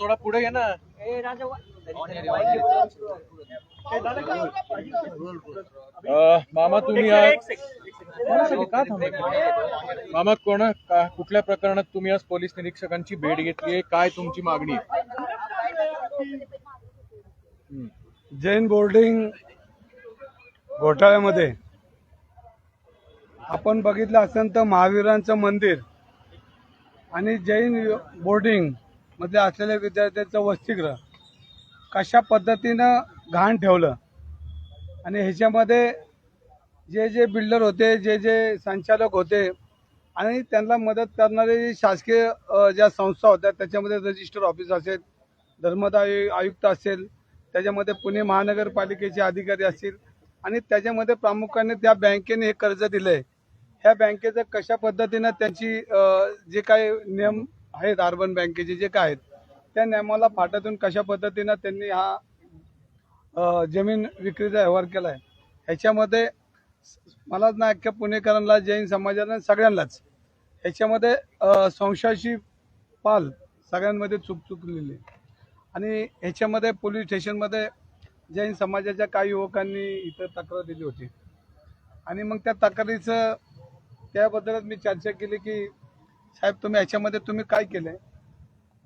थोडा पुढे ये ना. मामा तुम्ही? मामा कोण कुठल्या प्रकरणात तुम्ही आज पोलीस निरीक्षकांची भेट घेतली काय तुमची मागणी. जैन बोर्डिंग घोटाळ्यामध्ये आपण बघितलं असेल तर महावीरांचं मंदिर आणि जैन बोर्डिंग मध्ये असलेल्या विद्यार्थ्यांचं वसतिगृह कशा पद्धतीनं घाण ठेवलं? आणि ह्याच्यामध्ये जे जे बिल्डर होते जे जे संचालक होते आणि त्यांना मदत करणारे शासकीय ज्या संस्था होत्या त्याच्यामध्ये रजिस्टर ऑफिस असेल धर्मदाय आयुक्त असेल त्याच्यामध्ये पुणे महानगरपालिकेचे अधिकारी असतील आणि त्याच्यामध्ये प्रामुख्याने त्या बँकेने हे कर्ज दिलंय. ह्या बँकेचं कशा पद्धतीनं त्यांची जे काही नियम आहेत अर्बन बँकेचे जे काय आहेत त्या नियमाला फाट्यातून कशा पद्धतीनं त्यांनी हा जमीन विक्रीचा व्यवहार केला आहे ह्याच्यामध्ये मलाच ना अख्ख्या पुणेकरांना जैन समाजाला सगळ्यांनाच ह्याच्यामध्ये संशयाची पाल सगळ्यांमध्ये चूक चुकलेली. आणि ह्याच्यामध्ये पोलीस स्टेशनमध्ये जैन समाजाच्या काही युवकांनी इथं तक्रार दिली होती. आणि मग त्या तक्रारीचं त्याबद्दलच मी चर्चा केली की साहेब तुम्ही याच्यामध्ये तुम्ही काय केलं आहे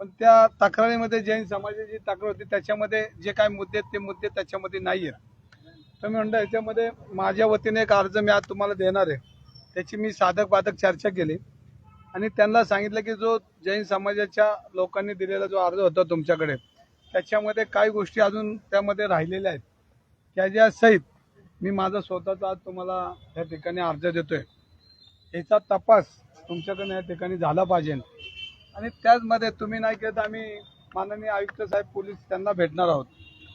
पण त्या तक्रारीमध्ये जैन समाजाची तक्रार होती त्याच्यामध्ये जे काय मुद्दे आहेत ते मुद्दे त्याच्यामध्ये नाही आहेत तुम्ही म्हणलं याच्यामध्ये माझ्या वतीने एक अर्ज मी आज तुम्हाला देणार आहे. त्याची मी साधक बाधक चर्चा केली. आणि त्यांना सांगितलं की जो जैन समाजाच्या लोकांनी दिलेला जो अर्ज होता तुमच्याकडे त्याच्यामध्ये काही गोष्टी अजून त्यामध्ये राहिलेल्या आहेत. त्याच्या सहित मी माझा स्वतःचा आज तुम्हाला या ठिकाणी अर्ज देतोय. याचा तपास तुमच्याकडनं या ठिकाणी झाला पाहिजे. आणि त्याचमध्ये तुम्ही नाही केलं तर आम्ही माननीय आयुक्त साहेब पोलीस त्यांना भेटणार आहोत.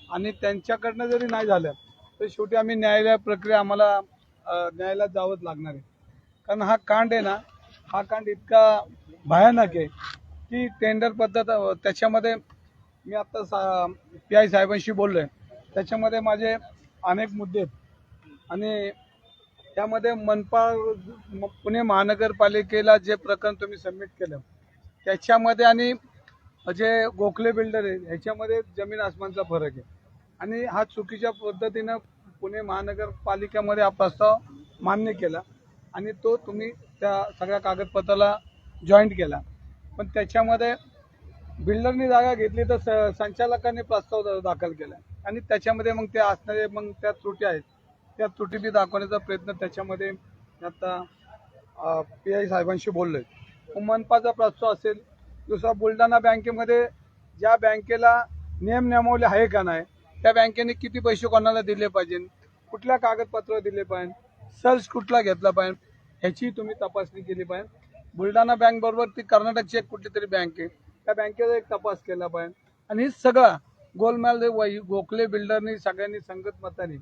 आणि त्यांच्याकडनं जरी नाही झालं तर शेवटी आम्ही न्यायालय प्रक्रिया आम्हाला न्यायालयात जावंच लागणार आहे. कारण हा कांड आहे ना हा कांड इतका भयानक आहे की टेंडर पद्धत त्याच्यामध्ये मी आत्ता सा पी आय साहेबांशी बोललो आहे त्याच्यामध्ये माझे अनेक मुद्दे आहेत. आणि त्यामध्ये मनपा पुणे महानगरपालिकेला जे प्रकरण तुम्ही सबमिट केलं त्याच्यामध्ये आणि जे गोखले बिल्डर आहे ह्याच्यामध्ये जमीन आसमानचा फरक आहे. आणि हा चुकीच्या पद्धतीनं पुणे महानगरपालिकेमध्ये हा प्रस्ताव मान्य केला आणि तो तुम्ही त्या सगळ्या कागदपत्राला जॉईंट केला. पण त्याच्यामध्ये बिल्डरनी जागा घेतली तर स- संचालकांनी प्रस्ताव दाखल केला. आणि त्याच्यामध्ये मग ते असणारे मग त्या त्रुटी आहेत. त्या त्रुटी बी दाखवण्याचा प्रयत्न त्याच्यामध्ये आता पी आय साहेबांशी बोललो आहे मनपाचा प्रस्ताव असेल दुसरा बुलढाणा बँकेमध्ये ज्या बँकेला नियम नेमवले आहे का नाही त्या बँकेने किती पैसे कोणाला दिले पाहिजे कुठल्या कागदपत्र दिले पाहिजे सर्च कुठला घेतला पाहिजे ह्याची तुम्ही तपासणी केली पाहिजे. बुलढाणा बँक बरोबर ती कर्नाटकची एक कुठली तरी बँक आहे त्या बँकेचा एक तपास केला पाहिजे. आणि हे सगळं गोलमाल गोखले बिल्डरनी सगळ्यांनी संगत मताने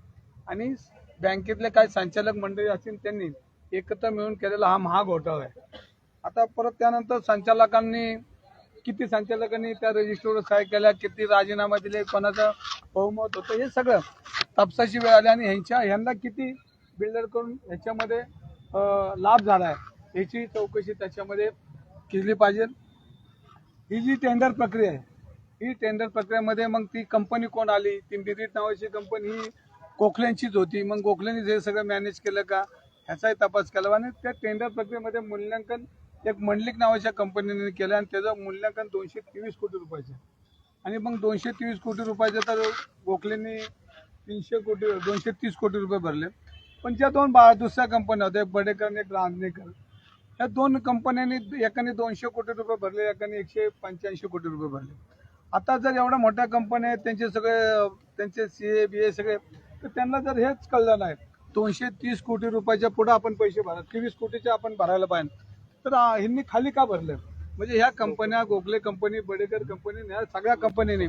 आणि बँकेतले काही संचालक मंडळी असतील त्यांनी एकत्र मिळून केलेला हा महाघोटाळा आहे. आता परत त्यानंतर संचालकांनी किती संचालकांनी त्या रजिस्टरवर सह्या केल्या किती राजीनामा दिले कोणाचं बहुमत होतं हे सगळं तपसाची वेळ आली आणि ह्यांच्या ह्यांना किती बिल्डर करून ह्याच्यामध्ये लाभ झाला आहे याची चौकशी त्याच्यामध्ये केली पाहिजे. ही जी टेंडर प्रक्रिया आहे ही टेंडर प्रक्रियेमध्ये मग ती कंपनी कोण आली ती डिरीट नावाची कंपनी ही गोखल्यांचीच होती. मग गोखल्यांनी जे सगळं मॅनेज केलं का? ह्याचाही तपास केला. आणि त्या टेंडर प्रक्रियेमध्ये मूल्यांकन एक मंडलिक नावाच्या कंपनीने केलं आणि त्याचं मूल्यांकन दोनशे तेवीस कोटी रुपयाचं. आणि मग दोनशे तेवीस कोटी रुपयाचं तर गोखलेंनी तीनशे कोटी दोनशे तीस कोटी रुपये भरले. पण ज्या दोन बा दुसऱ्या कंपन्या होत्या एक बडेकर आणि एक रांजणेकर या दोन कंपन्यांनी एकाने दोनशे कोटी रुपये भरले एकाने एकशे पंच्याऐंशी कोटी रुपये भरले. आता जर एवढ्या मोठ्या कंपन्या आहेत त्यांचे सगळे त्यांचे सी ए बी ए सगळे तर त्यांना जर हेच कळलं नाही दोनशे तीस कोटी रुपयाच्या पुढे आपण पैसे भरा तेवीस कोटीचे आपण भरायला पाहिजे. तर ह्यांनी खाली का भरलं? म्हणजे ह्या कंपन्या गोखले कंपनी बडेकर कंपनी ह्या सगळ्या कंपनीने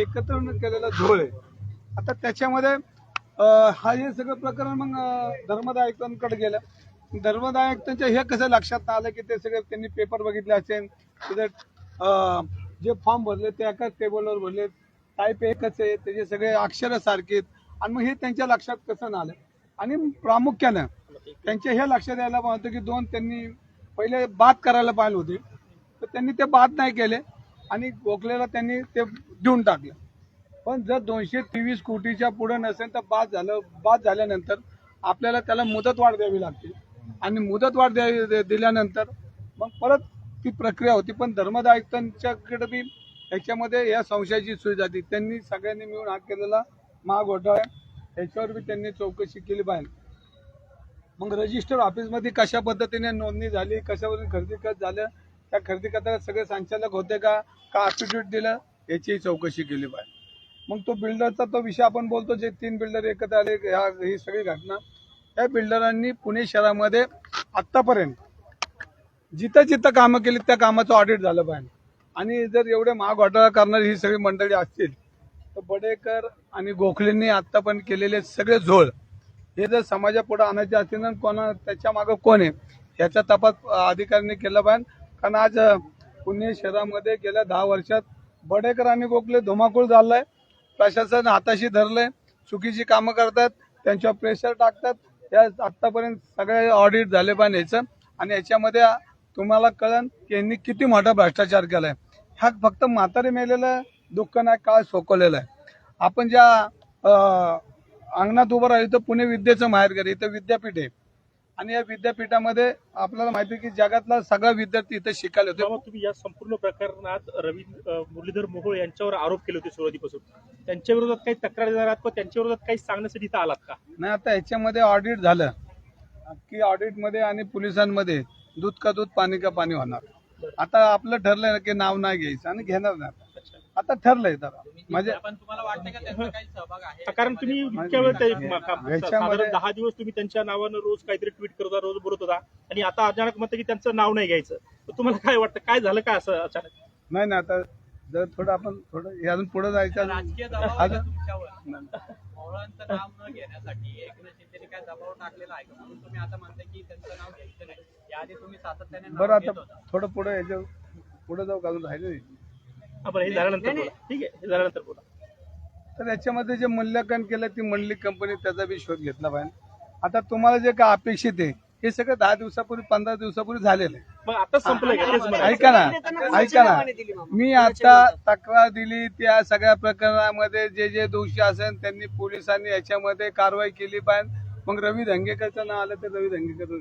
एकत्र केलेला झोळ आहे. आता त्याच्यामध्ये हा हे सगळं प्रकरण मग अं, आयुक्तांकडे गेलं. धर्मदाय आयुक्तांच्या हे कसं लक्षात आलं की ते सगळे त्यांनी पेपर बघितले असेल? तिथे जे फॉर्म भरले ते एकाच टेबलवर भरले. टाईप एकच आहे त्याचे सगळे अक्षर सारखे आहेत. आणि मग हे त्यांच्या लक्षात कसं आलं? आणि प्रामुख्यानं त्यांच्या हे लक्षात यायला पाहिजे होतं की दोन त्यांनी पहिले बाद करायला पाहिजे होते. तर त्यांनी ते बाद नाही केले आणि गोखलेला त्यांनी ते देऊन टाकलं. पण जर दोनशे तेवीस कोटीच्या पुढे नसेल तर बाद झालं बाद झाल्यानंतर आपल्याला त्याला मुदतवाढ द्यावी लागते. आणि मुदतवाढ द्यावी दिल्यानंतर मग परत ती प्रक्रिया होती. पण धर्मदायुक्तांच्याकडे बी याच्यामध्ये या संशयाची सुई जाते. त्यांनी सगळ्यांनी मिळून हा केलेला महाघोटाळा आहे. याच्यावर बी त्यांनी चौकशी केली पाहिजे. मग रजिस्टर ऑफिसमध्ये कशा पद्धतीने नोंदणी झाली कशावरून खरेदी खत झालं त्या खरेदी खताला सगळे संचालक होते का? का अफिडेविट दिलं? याचीही चौकशी केली पाहिजे. मग तो बिल्डरचा तो विषय आपण बोलतो जे तीन बिल्डर एकत्र आले ह्या ही सगळी घटना. त्या बिल्डरांनी पुणे शहरामध्ये आत्तापर्यंत जिथं जिथं कामं केली त्या कामाचं ऑडिट झालं पाहिजे. आणि जर एवढे महाघोटाळा करणारी ही सगळी मंडळी असतील तर बडेकर आणि गोखलेंनी आत्तापर्यंत केलेले सगळे झोळ. हे जर समाजापुढे आणायचे असतील ना कोणा त्याच्या मागं कोण आहे? याचा तपास अधिकाऱ्यांनी केला पाहिजे. कारण आज पुणे शहरामध्ये गेल्या दहा वर्षात बडेकर आणि गोखले धुमाकूळ झालाय. प्रशासन हाताशी धरलंय. चुकीची कामं करतात. त्यांच्यावर प्रेशर टाकतात. या आतापर्यंत सगळे ऑडिट झाले पाहिजे याचं. आणि याच्यामध्ये तुम्हाला कळन की यांनी किती मोठा भ्रष्टाचार केलाय. हा फक्त म्हातारे मेलेलं दुःख नाही काळ सोकवलेलं आहे. आपण ज्या अंगणात उभं राहिलो तर पुणे विद्येचं माहेरघर. इथं विद्यापीठ आहे. आणि या विद्यापीठामध्ये आपल्याला माहिती आहे की जगातला सगळा विद्यार्थी इथं शिकायला होते तुम्ही या संपूर्ण प्रकरणात रवी अ, मुरलीधर मोहोळ यांच्यावर आरोप केले होते सुरुवातीपासून. त्यांच्या विरोधात काही तक्रार देणार आहात का? त्यांच्या विरोधात काही सांगण्यासाठी इथं आलात का? नाही आता याच्यामध्ये ऑडिट झालं. की ऑडिटमध्ये आणि पोलिसांमध्ये दूध का दूध पाणी का पाणी होणार. आता आपलं ठरलंय ना की नाव नाही घ्यायचं आणि घेणार नाही. आता ठरलंय तर म्हणजे कारण तुम्ही इतक्या वेळ ते- म- का- याच्यामध्ये- साधारण दहा दिवस तुम्ही त्यांच्या नावानं रोज काहीतरी ट्विट करत होता रोज बोलत होता. आणि आता अचानक म्हणतं की त्यांचं नाव नाही घ्यायचं. तर तुम्हाला काय वाटतं काय झालं काय असं अचानक? नाही ना आता जर थोडं आपण थोडं हे अजून पुढे जायचं राजकीय अजून- दबाव आहे तुमच्यावर? मोहळांचं नाव न घेण्यासाठी एकनाथ शिंदेने काय दबाव टाकलेला आहे का? म्हणून तुम्ही आता म्हणताय की त्यांचं नाव घ्यायचं नाही. याआधी तुम्ही सातत्याने नाव बरं घेत आता होता. थोडं पुढे याच्यापुढे जाऊ का? अजून राहिलं नाही. हा, बरं हे झाल्यानंतर बोला. ठीक आहे हे झाल्यानंतर बोला. तर याच्यामध्ये जे मूल्यांकन केलं ती मंडली कंपनी त्याचा बी शोध घेतला पाहिजे. आता तुम्हाला जे काय अपेक्षित आहे हे सगळं दहा दिवसापूर्वी पंधरा दिवसापूर्वी झालेलं आहे. मग आता संपलंय का? तेच म्हणायचं. ऐका ना ऐका ना. मी आता तक्रार दिली त्या सगळ्या प्रकरणामध्ये जे जे दोषी असेल त्यांनी पोलिसांनी याच्यामध्ये कारवाई केली पाहिजे. मग रवी धंगेकरचं नाव आलं तर रवी धंगेकर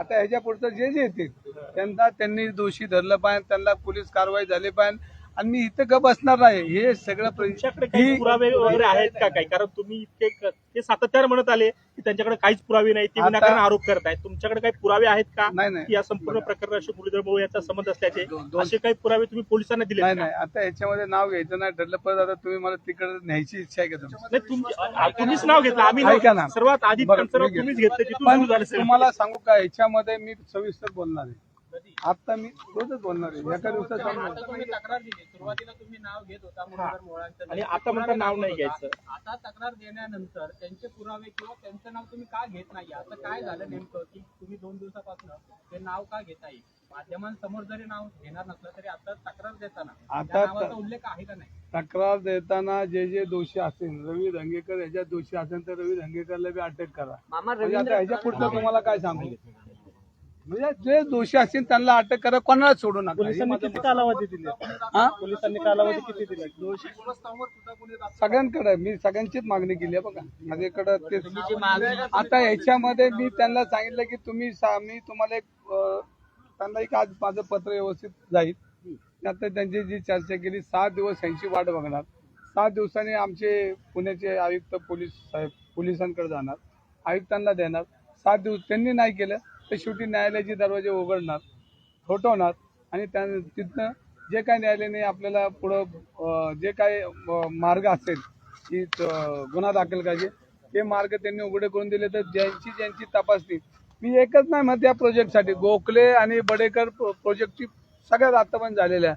आता ह्याच्या पुढचं जे जे येतील त्यांना त्यांनी दोषी धरलं पाहिजे त्यांना पोलीस कारवाई झाली पाहिजे. आणि मी इथं गप बसणार नाही. हे सगळं तुमच्याकडे काही ही- पुरावे वगैरे आहेत का काही? कारण तुम्ही इतके क- ते सातत्याने म्हणत आले की त्यांच्याकडे काहीच पुरावे नाही. ते आता- विनाकारण आरोप करत आहेत तुमच्याकडे काही पुरावे आहेत का? नाही, नाही. की या संपूर्ण प्रकरणाशी मुरलीधर भाऊ यांचा संबंध असल्याचे? दोन- दोन- असे काही पुरावे तुम्ही पोलिसांना दिले नाही नाही. आता याच्यामध्ये नाव घ्यायचं नाही. ठरलं परत आता तुम्ही मला तिकडे न्यायची इच्छा आहे का तुमची? नाही तुम्हीच नाव घेतलं. आम्ही ऐका ना. नाव- सर्वात आधी बरं, त्यांचं नाव मी घेतो. तुम्हीच घेतलं. तिथून पण सुरू झालं सगळं. तुम्हाला सांगू का याच्यामध्ये मी सविस्तर बोलणार आहे. आता मी रोजच बोलणार आहे. एका दिवसात आता सांगणार. तुम्ही तक्रार दिली. सुरुवातीला तुम्ही नाव घेत होता मुरलीधर मोहळांचं आणि नाव. आता म्हणता नाव नाही घ्यायचं. आता तक्रार देण्यानंतर त्यांचे पुरावे किंवा त्यांचं नाव तुम्ही का घेत नाही आता काय झालं नेमकं की तुम्ही दोन दिवसापासून ते नाव का घेता येईल माध्यमांसमोर जरी नाव घेणार नसलं तरी आता तक्रार देताना आता त्या नावाचा उल्लेख आहे का नाही? तक्रार देताना जे जे दोषी असेल रवी धंगेकर याच्यात दोषी असेल तर रवी धंगेकरला बी अटक करा. म्हणजे आता ह्याच्या पुढचं तुम्हाला काय सांगू? म्हणजे जे दोषी असतील त्यांना अटक करा कोणाला सोडू नका. पोलिसांनी किती. कालावधी दिली? हा? पोलिसांनी कालावधी किती दिली? सगळ्यांकडे मी सगळ्यांचीच मागणी केली आहे बघा. माझ्याकडे ते आता याच्यामध्ये मी त्यांना सांगितलं की तुम्ही सा- मी तुम्हाला एक अं, त्यांना एक आज माझं पत्र व्यवस्थित जाईल. आता त्यांची जी चर्चा केली सात दिवस यांची वाट बघणार. सात दिवसांनी आमचे पुण्याचे आयुक्त पोलीस साहेब पोलिसांकडे जाणार. आयुक्तांना देणार. सात दिवस त्यांनी नाही केलं. तर शेवटी न्यायालयाचे दरवाजे उघडणार ठोठवणार आणि त्या तिथनं जे काय न्यायालयाने आपल्याला पुढं जे काय मार्ग असेल की गुन्हा दाखल करायचे ते मार्ग त्यांनी उघडे करून दिले तर ज्यांची ज्यांची तपासणी मी एकच नाही मग त्या प्रोजेक्टसाठी. गोखले आणि बडेकर प्रो- प्रोजेक्टची सगळ्यात आतापर्यंत झालेल्या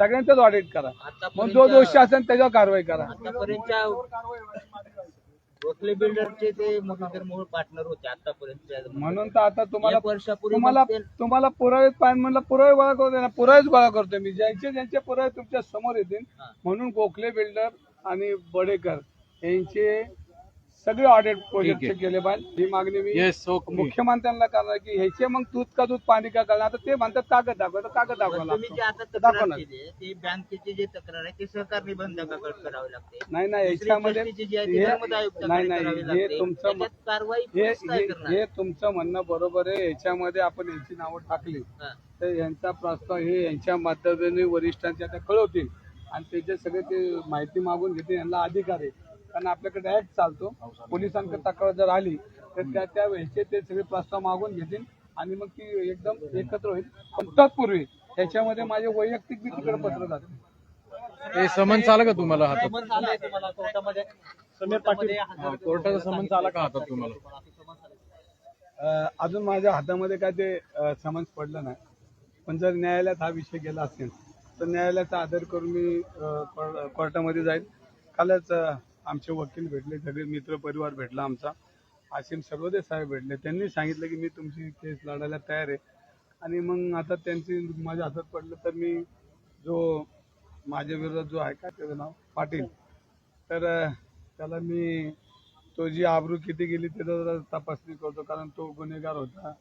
सगळ्यांचंच ऑडिट करा. मग जो दोषी असेल त्याच्यावर कारवाई करा. गोखले बिल्डरचे ते मुरलीधर मोहोळ पार्टनर होते आतापर्यंत म्हणून तर आता तुम्हाला वर्षापूर्वी तुम्हाला तुम्हाला पुरावे पाहिजे म्हणलं पुरावे गोळा करतो ना. पुरावेच गोळा करतो मी. ज्यांचे ज्यांचे पुरावे तुमच्यासमोर येतील. म्हणून गोखले बिल्डर आणि बडेकर यांचे सगळे ऑडिट प्रोजेक्ट. केले पाहिजे. ही मागणी मी मुख्यमंत्र्यांना करणार की ह्याचे मग दूध का दूध पाणी का करणार? आता ते म्हणतात कागद दाखवा तर कागद दाखवा ती बँकेची जी तक्रार आहे ती सहकार निबंधकाकडे करावी लागते. नाही नाही दुसरी याच्यामध्ये गोष्टीची जी आहे ती हे- धर्मदाय आयुक्ताकडे नाही नाही. हे तुमचं हे तुमचं म्हणणं बरोबर आहे. याच्यामध्ये आपण यांची नावं टाकली. हा. तर यांचा प्रस्ताव हे यांच्या माध्यमाने वरिष्ठांच्या त्या कळवतील. आणि त्याचे सगळे ते माहिती मागून घेतील यांना अधिकार आहे. कारण आपल्याकडे ऍक्ट चालतो. पोलिसांकडे तक्रार जर आली तर त्या त्या वेळेचे ते सगळे प्रस्ताव मागून घेतील आणि मग ती एकदम एकत्र होईल. पण तत्पूर्वी त्याच्यामध्ये माझे वैयक्तिक बी तिकडे पत्र जाते. ते समन्स आलं का तुम्हाला हातात? समज आलंय तुम्हाला. कोर्टामध्ये समीर पाटील. कोर्टाचा समन्स आला का हातात तुम्हाला. अजून माझ्या हातामध्ये काय ते समन्स पडलं नाही. पण जर न्यायालयात हा विषय गेला असेल तर न्यायालयाचा आदर करून मी कोर्टामध्ये जाईल. कालच आमचे वकील भेटले सगळे मित्र परिवार भेटला आमचा. आशिम सर्वोदय साहेब भेटले. त्यांनी सांगितलं की मी तुमची केस लढायला तयार आहे. आणि मग आता त्यांची माझ्या हातात पडलं तर मी जो माझ्या विरोधात जो आहे का त्याचं नाव? पाटील. तर त्याला मी तो जी आबरू किती गेली त्याचा जरा तपासणी करतो कारण तो गुन्हेगार होता.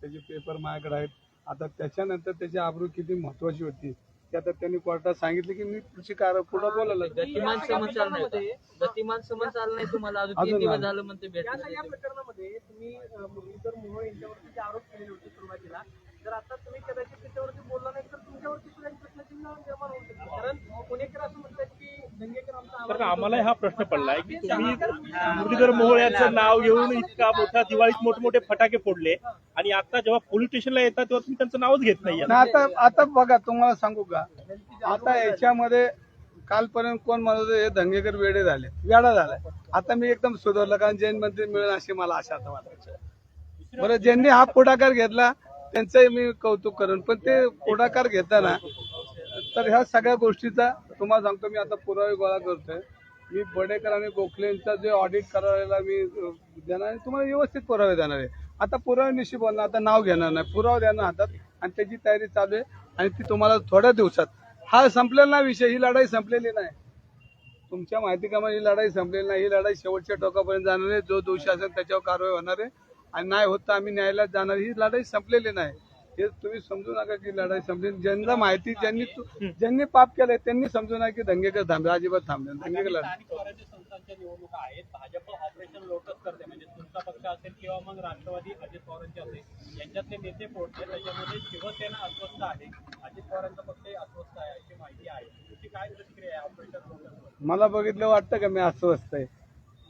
त्याचे पेपर माझ्याकडे आहेत. आता त्याच्यानंतर त्याची आबरू किती महत्वाची होती? आता त्यांनी कोर्टात सांगितलं की मी पुढची कार पुढे बोलायला गतिमान समज आला नाही का? गतिमान समज आला नाही तुम्हाला अजून तीन दिवस. झालं म्हणते या भेटलं सगळ्या नाही. प्रकरणामध्ये तुम्ही मुरलीधर मोहोळ यांच्यावरती जे आरोप केलेले होते सुरुवातीला जर आता तुम्ही कदाचित त्याच्यावरती बोलला नाही तर तुमच्यावरती सुद्धा प्रश्नचिन्ह निर्माण होऊ शकतं. कारण पुणेकर असं म्हणतात की दंगेकर आमचा आम्हाला हा प्रश्न पडलाय की तुम्ही मुरलीधर मोहोळ यांचं नाव घेऊन इतका मोठा दिवाळीत मोठमोठे फटाके फोडले आणि आता जेव्हा पोलीस स्टेशनला येतात तेव्हा तुम्ही त्यांचं नावच घेत नाही. ना आता आता बघा तुम्हाला सांगू का? आता याच्यामध्ये कालपर्यंत कोण म्हणत होते, हे दंगेकर वेडे झाले. वेडा झालाय. आता मी एकदम सुधारलं कारण जैन मंदिर मिळेल अशी मला आशा आता वाटायची. बरं ज्यांनी हा पुढाकार घेतला त्यांचंही मी कौतुक करेन. पण ते पुढाकार घेताना तर ह्या सगळ्या गोष्टीचा तुम्हाला सांगतो मी आता पुरावे गोळा करतोय. मी बडेकर आणि गोखलेंचा जे ऑडिट करायला मी देणार आणि तुम्हाला व्यवस्थित पुरावे देणार आहे. आता पुराव्यानिशी बोलणार आता नाव घेणार नाही. पुरावा देणार हातात आणि त्याची तयारी चालू आहे आणि ती तुम्हाला थोड्या दिवसात. हा संपलेला विषय ही लढाई संपलेली नाही. तुमच्या माहिती कामा ही लढाई संपलेली नाही. ही लढाई शेवटच्या टोकापर्यंत जाणार आहे. जो दोषी असेल त्याच्यावर कारवाई होणार आहे. आणि नाही होत तर आम्ही न्यायालयात जाणार. ही लढाई संपलेली नाही. हे तुम्ही समजू नका की लढाई संपली. ज्यांना माहिती ज्यांनी ज्यांनी पाप केलंय त्यांनी समजू नका की दंगेकर थांबले अजिबात थांबले दंगेकर निवडणुका आहेत. भाजप ऑपरेशन लोटस करते. म्हणजे तुमचा पक्ष असेल किंवा मग राष्ट्रवादी अजित पवारांचे असेल यांच्यातले नेते त्याच्यामध्ये शिवसेना अस्वस्थ आहे. अजित पवारांचा पक्ष अस्वस्थ आहे अशी माहिती आहे. तुमची काय प्रतिक्रिया आहे ऑपरेशन लोटसवर? मला बघितलं वाटतं का मी अस्वस्थ आहे.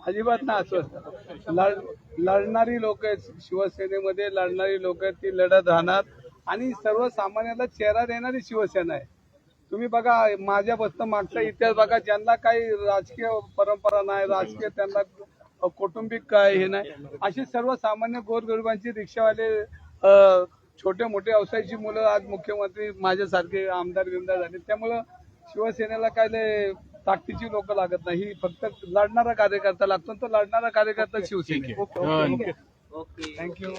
अजिबात ना अस्वस्थ लढ लढणारी लोक आहेत. शिवसेनेमध्ये लढणारी लोक आहेत ती लढत राहणार. आणि सर्वसामान्याला चेहरा देणारी शिवसेना आहे. तुम्ही बघा माझ्या बसतं मागचा इतिहास बघा ज्यांना काही राजकीय परंपरा नाही राजकीय त्यांना कौटुंबिक काय हे नाही अशी सर्वसामान्य गोरगरिबांची रिक्षावाले छोटे मोठे व्यवसायाची मुलं आज मुख्यमंत्री माझ्यासारखे आमदार बिमदार झाले. त्यामुळं शिवसेनेला काय लय ताकदीची लोक लागत नाही. ही फक्त लढणारा कार्यकर्ता लागतो तो लढणारा कार्यकर्ता शिवसेना ओके. थँक्यू